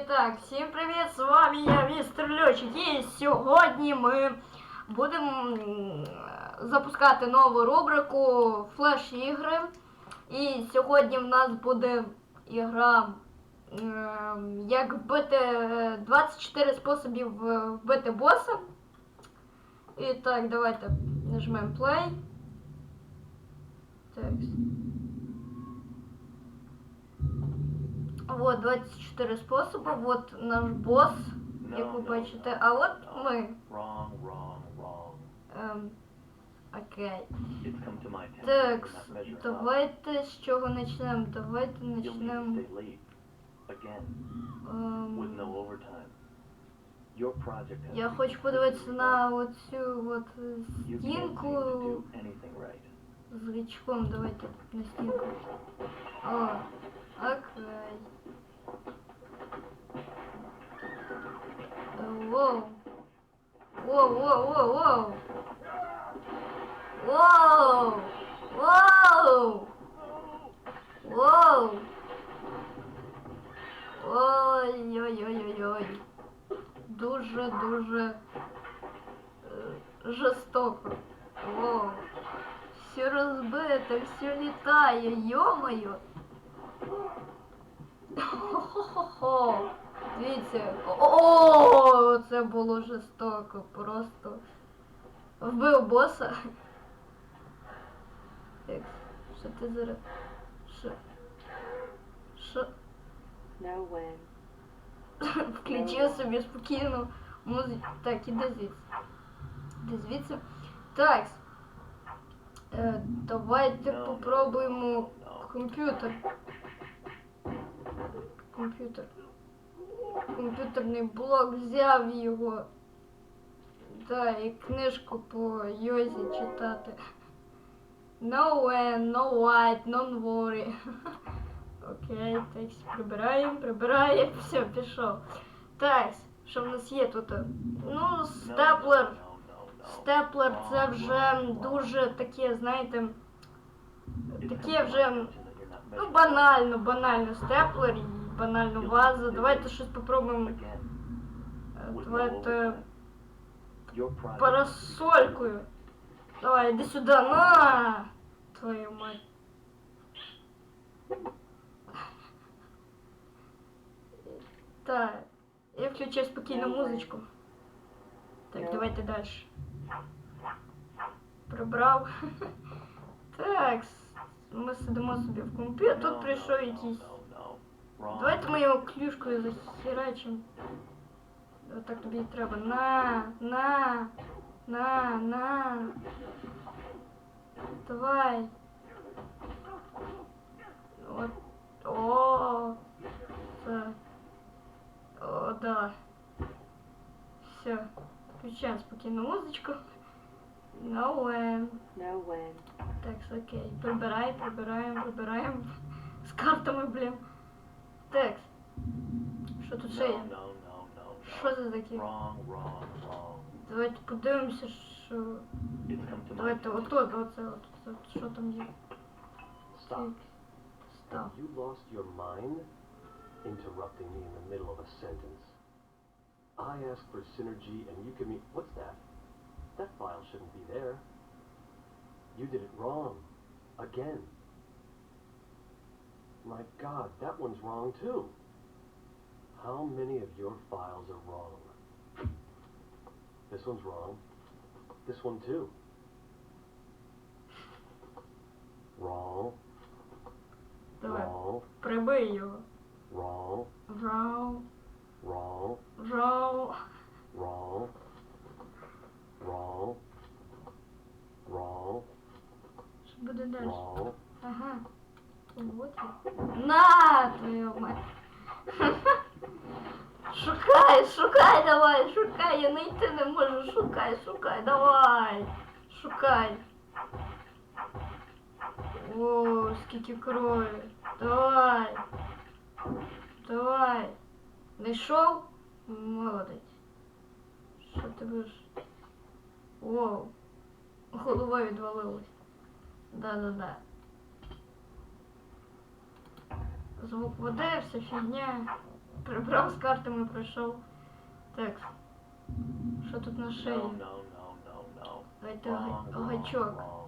І так, всім привіт! З вами я, містер Льотчик. І сьогодні ми будемо запускати нову рубрику Флеш ігри. І сьогодні в нас буде ігра як вбити е, 24 способів вбити боса. І так, давайте нажмемо play. Текст. Вот 24 способи, вот наш босс, як ви бачите, а от ми. Wrong, wrong, wrong. Ем, окей. Так, давайте з чого почнемо? Давайте You'll need to почнемо. stay late. Again, with no Ем, overtime. Your project has я хочу подивитися на done. оцю от е, You can't seem to стінку з гачком. Давайте на стінку. О, окей. Воу. Воу, воу, воу, воу. Воу! Воу! Воу! Ой-ой-ой-ой-ой. Дуже-дуже е, жорстоко. Воу. Все розбите, все літає, йомаю. Хо-хо-хо. Дивіться. О, це було жорстоко. Просто вбив боса. Так, що ти зараз? Що? Що? No way. Включив собі спокійно музику. Так, іди звідси. Іди звідси. Так. Е, давайте попробуємо комп'ютер. Комп'ютер. Комп'ютерний блок взяв його. Да, і книжку по йозі читати. No when, no white, no worry. Окей, так, прибираємо, прибираємо, все, пішов. Так, що в нас є тут? Ну, степлер. Степлер це вже дуже таке, знаєте, таке вже, ну, банально, банально степлер і банально ваза. Давайте щось попробуємо. Again, Е, with no Давайте overtime. Your project has to be парасолькою. Давай, іди сюди, на! Твою мать. Так, я включаю спокійну музичку. Так, давайте далі. Прибрав. Так, с- ми сидимо собі в компі, а No, тут no, прийшов no, якийсь. no, no. Wrong. Давайте ми його клюшкою захерачимо. Отак тобі і треба. На, на, на, на. Давай. От. О, це. О, да. Все. Включаємо спокійну музичку. No way. No way. Так, окей. Прибирай, прибираємо, прибираємо. З картами, блін. Так. Що тут ще No, є? no, no, no, Що no. це таке? Wrong, wrong, wrong. Давайте подивимося, що. It's come to my Давайте attention. отут, оце, от, от, що там є. Stop. Так. Став. You lost your mind? Interrupting me in the middle of a sentence. I asked for synergy and you give me. What's that? That file shouldn't be there. You did it wrong. Again. My god, that one's wrong too. How many of your files are wrong? This one's wrong. This one too. Wrong. Давай. Wrong. Прибий його. Wrong. Врау, Wrong. врау. Wrong. Wrong. Wrong. Що буде далі? Wrong. Ага. Вот я. На, твою мать. Шукай, шукай, давай, шукай, я знайти не можу, шукай, шукай, давай. Шукай. О, скільки крові. Давай. Давай. Знайшов? Молодець. Що ти будеш? Воу. Голова відвалилась. Да-да-да. Звук води, вся фігня. Прибрав з картами, пройшов. Так. Що тут на No, шиї? no, no, no, no. Давайте Wrong, га- wrong, гачок. wrong.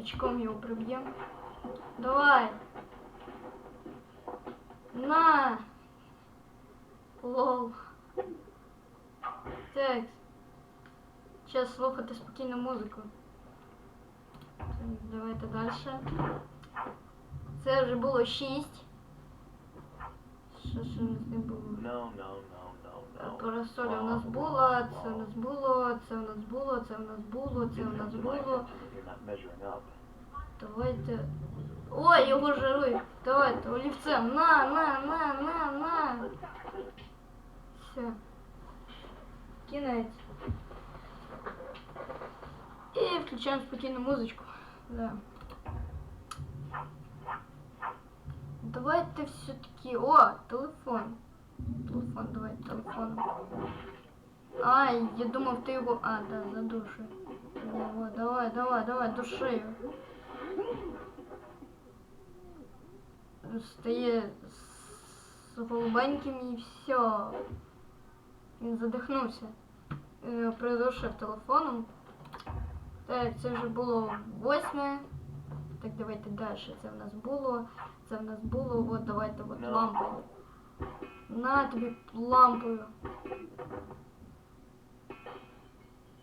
Очком його приб'ємо. Давай. На. Лол. Так. Зараз слухати спокійну музику. Так, Давайте далі. Це вже було 6. Що ж у нас не було? No, no, no, no, no. Парасоль у Wrong, нас wrong, була, це у wrong. нас було, це у нас було, це у нас було, це у Didn't нас come to my було. attention that You're not measuring up. Давайте. Ой, його жарують. Давайте, олівцем. На, на, на, на, на. Все. Кінець. І включаємо спокійну музичку. Да. Давайте все-таки. О, телефон. Телефон, давай, телефон. Ай, я думав, ти його. А, да, задушуй. О, давай, давай, давай, души його. стає з голубеньким і все. Він задихнувся. Він його придушив телефоном. Так, це вже було восьме. Так, давайте далі. Це в нас було. Це в нас було. От давайте от Ну. лампою. На тобі лампою.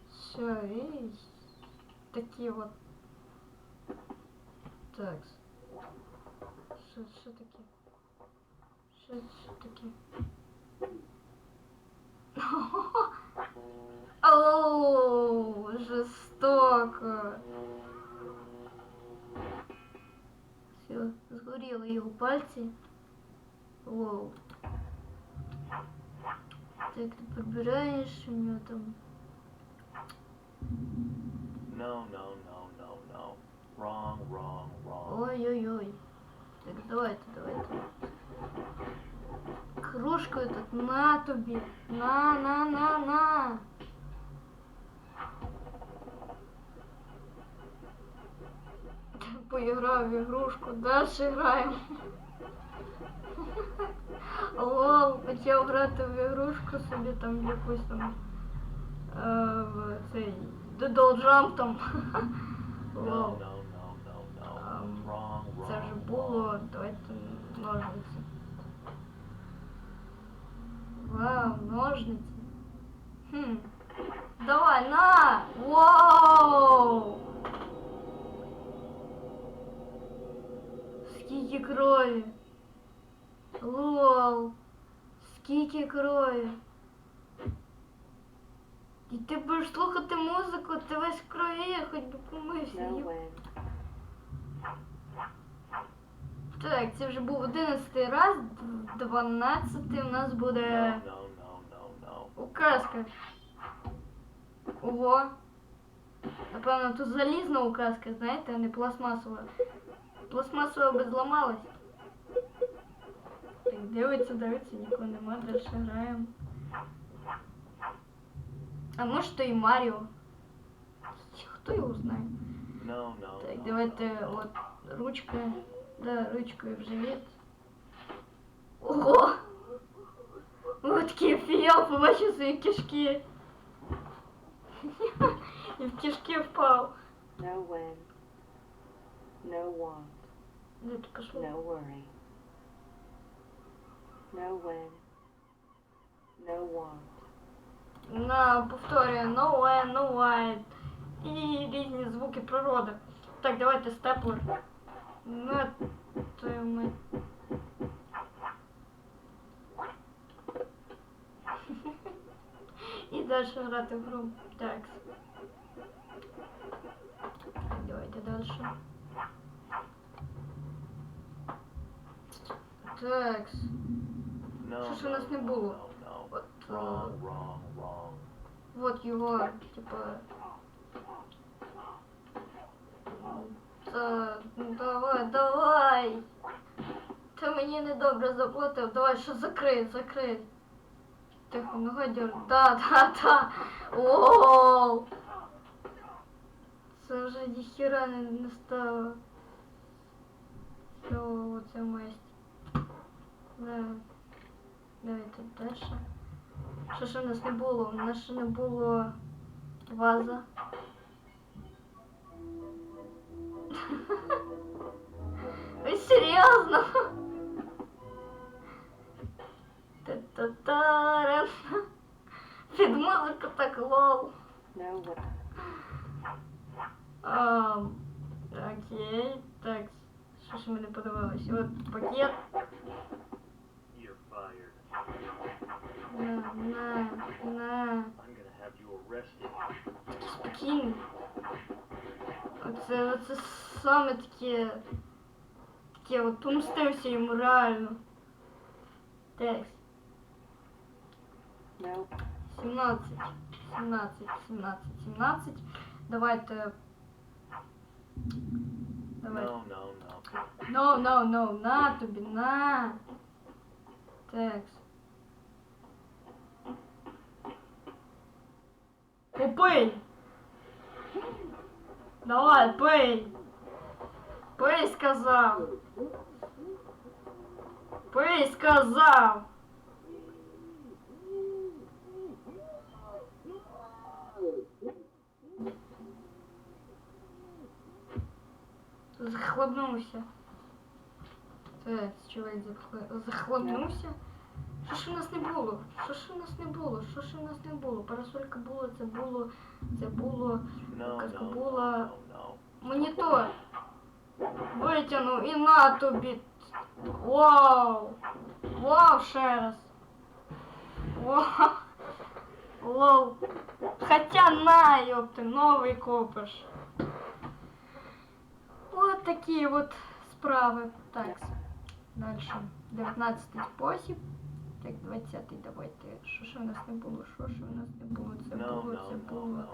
Все, і такі от. Так. Що, що таке? Що, що таке? Оу, жорстоко. Все, згоріли його пальці. Воу. Так, ти прибираєш у нього там. No, no, no, no, no. Wrong, wrong, wrong. Ой-ой-ой. Так, давайте, давайте. Кружкою тут на тобі. На, на, на, на. Поіграв в ігрушку, далі граємо. Лол, почав грати в ігрушку собі там в якусь там е, в цей Doodle Jump там. No, Лол. no, no, no, no. Ам, Wrong, Це вже wrong, було, wrong. давайте ножниці. Вау, ножниці. Хм. Давай, на! Вау! Скільки крові. Лол. Скільки крові. І ти будеш слухати музику, ти весь в крові, хоч би помився. Так, це вже був 11 раз, 12 у нас буде No, no, no, no, no. указка. Ого. Напевно, тут залізна указка, знаєте, а не пластмасова. Пластмасова би зламалась. Так, дивиться, дивиться, нікого нема, далі граємо. А може то і Маріо. Хто його знає? No, no, Так, no, давайте no, no. от ручка. Да, ручкою в живіт. Ого! Ось такий офігел, побачив свої кишки. І в кишки впав. No when. No want. Де ти пішло? No worry. No when. No want. На повторює no way, no white. І різні звуки природи. Так, давайте степлер. На твою мать. І далі грати в гру. Так. Давайте далі. Так. No, Що ж у no, нас не no, було? no, no. От, е, Wrong, wrong, wrong. Вот його, типа. Та, ну давай, давай. Ти мені недобре заплатив, давай що закрий, закрий. Тихо, ну гадір. Да, да, да. Оу. Це вже ніхіра не, не стало. Що оце масть. да. Давайте далі. Що ж у нас не було? У нас ще не було ваза. Ви серйозно? Та-та-таран. Під музику так лол. Ам, окей, так. Що ж ми не подивилися? От пакет. На, на, на. Arrested. Спокійно. Оце, оце саме таке. От помстився йому реально. 17. 17, 17, 17. Давайте. Давайте. No, no, no. No, no, no, на тобі, на. Текст. Попий. Давай, пий. Пий, сказав. Пий, сказав. Захлебнувся. Так, чоловік захле- захлебнувся. Що ж у нас не було? Що ж у нас не було? Що ж у нас не було? Парасолька було, це було, це було. No, Казка no, була. no, no. Монітор. Витягнув і на тобі. Вау! Вау, ще раз. Вау. Лол. Хотя на, ёпты, новий купиш. От такі от справи. Так. Дальше. 19 спосіб. Так, 20 давайте. Що ж у нас не було? Що ж у нас не було? Це було, це було.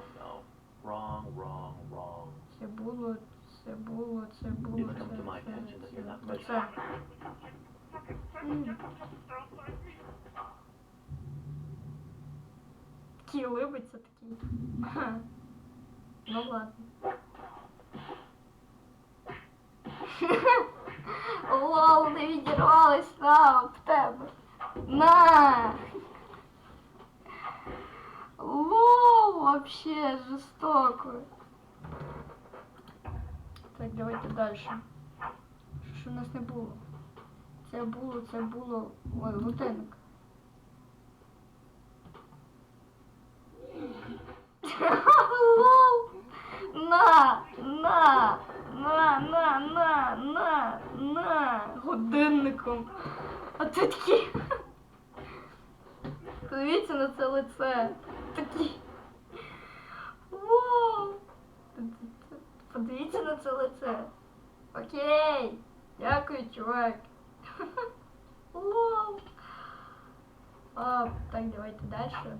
Wrong, wrong, wrong. Це було, це було, це було, це, це, це, це. М. Такий улыбиться такий. Ну ладно. Лол, не відірвалась на в тебе. На! Лол, вообще жестоко. Так, давайте далі. Що ж у нас не було? Це було, це було. Ой, годинник. Лол! На! На! На, на, на, на, на! Годинником. А ти такий. Подивіться на це лице. Такий. Вау! Подивіться на це лице. Окей. Дякую, чувак. Вау. А, так, давайте дальше.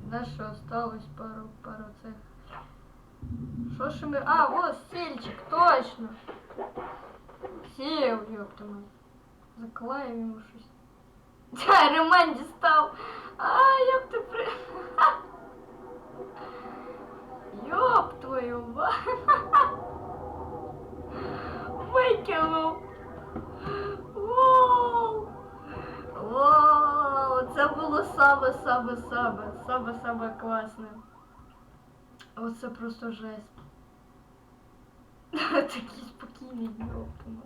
Дальше осталось пару, пару цих. Що ж ми... А, вот стільчик, точно. Сів, ёпта мать. Заклеїв йому щось. Да, ремень дістав. А, ёпта при... Ёб твою мать. Викинув. Вау! Вау! Це було саме, саме, саме, саме, саме класне. Вот Оце просто жесть. Такий спокійний йоптима.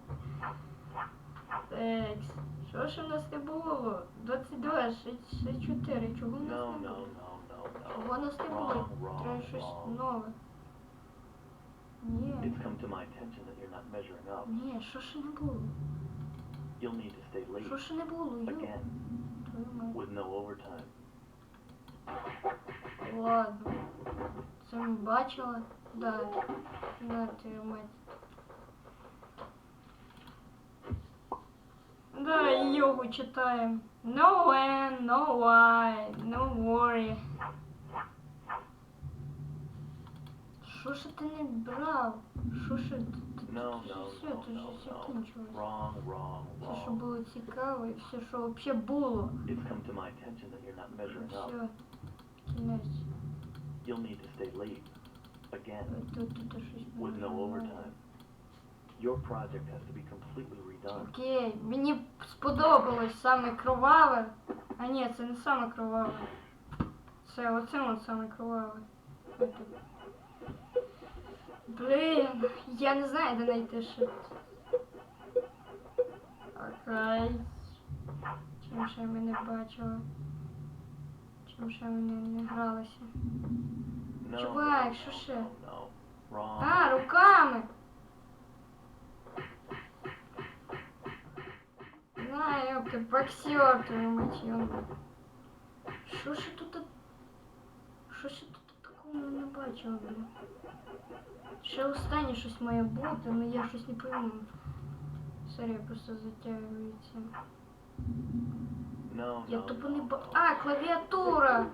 Екс. Що ж у нас не було? 22, 64. Чого у нас не було? Чого у нас не було? Треба щось нове. Ні. Ні, що ж не було? Що ж не було, йо? Твою мать. Ладно. Це ми бачили. Да. На твою мать. Да, і йогу читаємо. No when, no why, no worry. Що ж ти не брав? Що ж ти? ти- No, ти ж no, все, no, ти ж no, все no. кінчилось. Wrong, wrong, Все, що wrong. було цікаво, і все, що взагалі було. It's come to my attention that you're not measuring up. Все. Кінець. You'll need to stay late again Тут, тут, тут щось with no було. overtime. Your project has to be completely redone. Окей, мені сподобалось саме кроваве. А ні, це не саме кроваве. Це оце от саме кроваве. Отут. Блін, я не знаю, де знайти ще. Окей. Чим ще ми не бачили? Чим ще ми не, не гралися? No, Чувак, no, що no, ще? no, no. Wrong. А, руками! Знаю, ёпта, боксер твою мать, ёпта. Що ж тут... Що ж тут такого не бачила, блін? Ще останнє щось має бути, але я щось не пойму. Сорі, просто затягується. No, Я no, тупо no, не ба... no. А, клавіатура!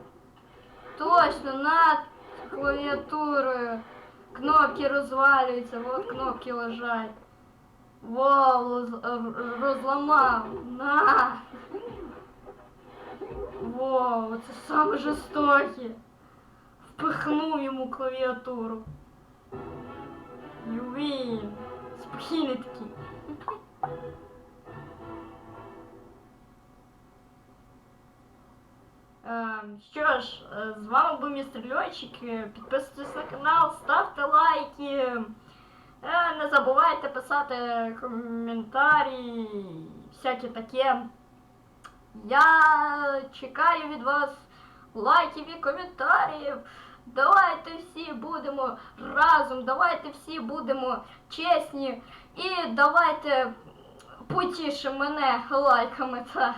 Точно, над клавіатурою. Кнопки розвалюються, вот кнопки лежать. Вау, роз- р- розламав. На! Вау, це саме жорстоке. Впихнув йому клавіатуру. Ювін. Спокійний такий. Що ж, е, з вами був містер Льотчик. Е, Підписуйтесь на канал, ставте лайки. Е, Не забувайте писати коментарі, всяке таке. Я чекаю від вас лайків і коментарів. Давайте всі будемо разом, давайте всі будемо чесні і давайте потішимо мене лайками та,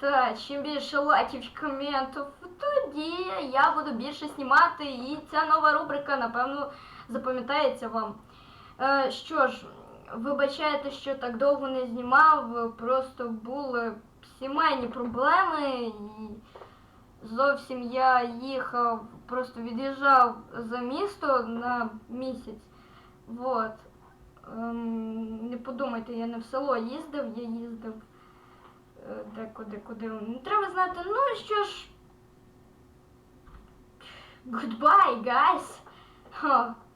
та чим більше лайків коментів, тоді я буду більше знімати і ця нова рубрика, напевно, запам'ятається вам. Е, що ж, вибачайте, що так довго не знімав, просто були сімейні проблеми і зовсім я їхав, просто від'їжджав за місто на місяць. Вот. Ем, не подумайте, я не в село їздив, я їздив е, декуди, куди. Не треба знати, ну що ж. Goodbye, guys.